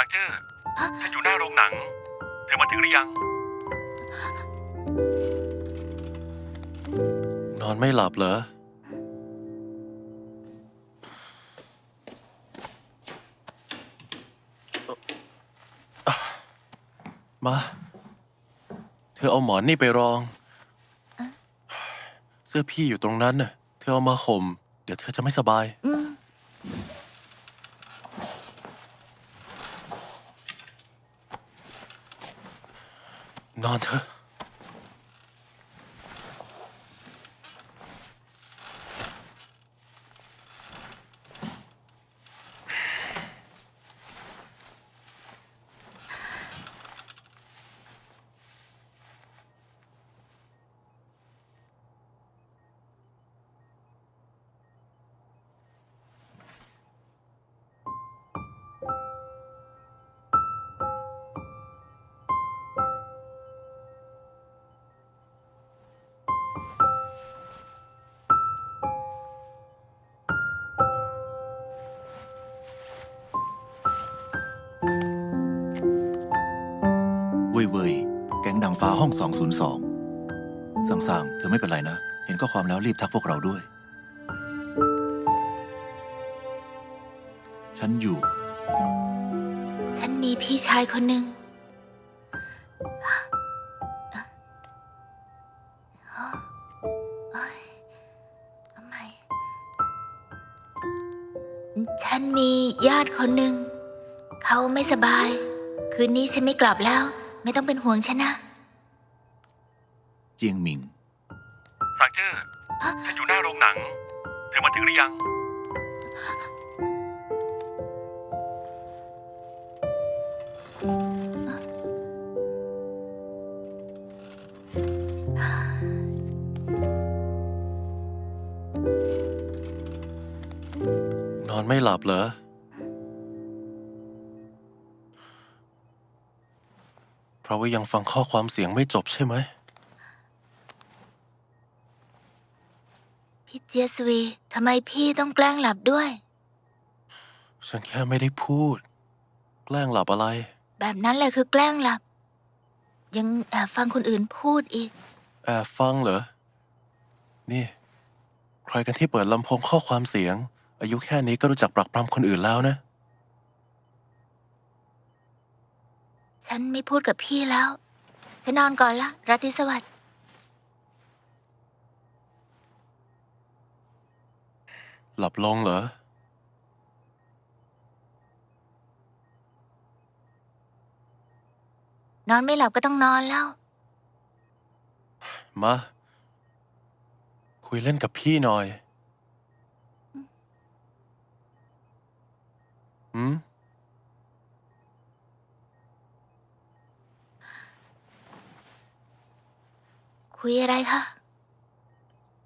สังจื้อฉันอยู่หน้าโรงหนัง เธอมาถึงหรือยัง นอนไม่หลับเหรอ มา เธอเอาหมอนนี่ไปรอง เสื้อพี่อยู่ตรงนั้นน่ะ เธอเอามาห่ม เดี๋ยวเธอจะไม่สบาย อืม นอาห้อง 202 สั่งๆเธอไม่เป็นไรนะ เห็นข้อความแล้วรีบทักพวกเราด้วย ฉันอยู่ ฉันมีพี่ชายคนหนึ่ง ทำไม ฉันมีญาติคนหนึ่ง เขาไม่สบาย คืนนี้ฉันไม่กลับแล้ว ไม่ต้องเป็นห่วงฉันนะ เจียงหมิง สังจื้อฉันอยู่หน้าโรงหนัง เธอมาถึงหรือยัง นอนไม่หลับเหรอ เพราะว่ายังฟังข้อความเสียงไม่จบใช่ไหม เจยสวีทำไมพี่ต้องแกล้งหลับด้วย ฉันแค่ไม่ได้พูด แกล้งหลับอะไร แบบนั้นแหละคือแกล้งหลับ ยังแอบฟังคนอื่นพูดอีก แอบฟังเหรอ นี่ ใครกันที่เปิดลำโพงข้อความเสียง อายุแค่นี้ก็รู้จักปรักปรำคนอื่นแล้วนะ ฉันไม่พูดกับพี่แล้ว ฉันนอนก่อนละราตรีสวัสดิ์ หลับลงเหรอ นอนไม่หลับก็ต้องนอนแล้ว มา คุยเล่นกับพี่หน่อยหืมคุยอะไรคะ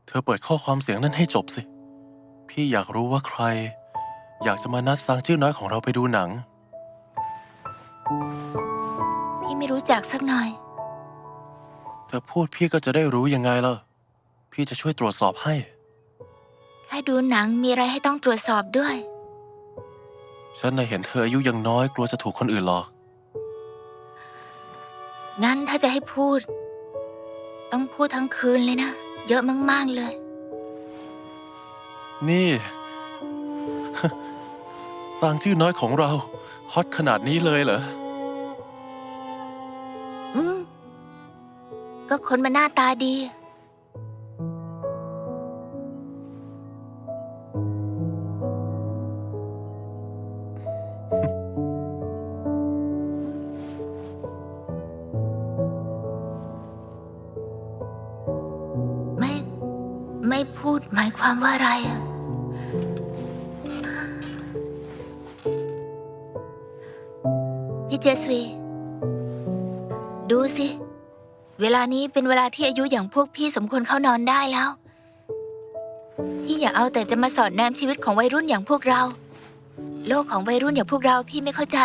เธอเปิดข้อความเสียงนั้นให้จบสิ พี่อยากรู้ว่าใคร อยากจะมานัดซางชื่อน้อยของเราไปดูหนัง พี่ไม่รู้จักสักหน่อย เธอพูดพี่ก็จะได้รู้ยังไงล่ะ พี่จะช่วยตรวจสอบให้ แค่ดูหนังมีอะไรให้ต้องตรวจสอบด้วย ฉันน่ะเห็นเธออายุยังน้อยกลัวจะถูกคนอื่นหลอก งั้นถ้าจะให้พูด ต้องพูดทั้งคืนเลยนะ เยอะมาก ๆ เลย นี่ สร้างชื่อน้อยของเรา ฮอตขนาดนี้เลยเหรอ อืม ก็คนมันหน้าตาดี ไม่ ไม่พูดหมายความว่าอะไรอะ พี่เจสวี ดูสิ เวลานี้เป็นเวลาที่อายุอย่างพวกพี่สมควรเข้านอนได้แล้ว พี่อย่าเอาแต่จะมาสอนแนมชีวิตของวัยรุ่นอย่างพวกเรา โลกของวัยรุ่นอย่างพวกเราพี่ไม่เข้าใจ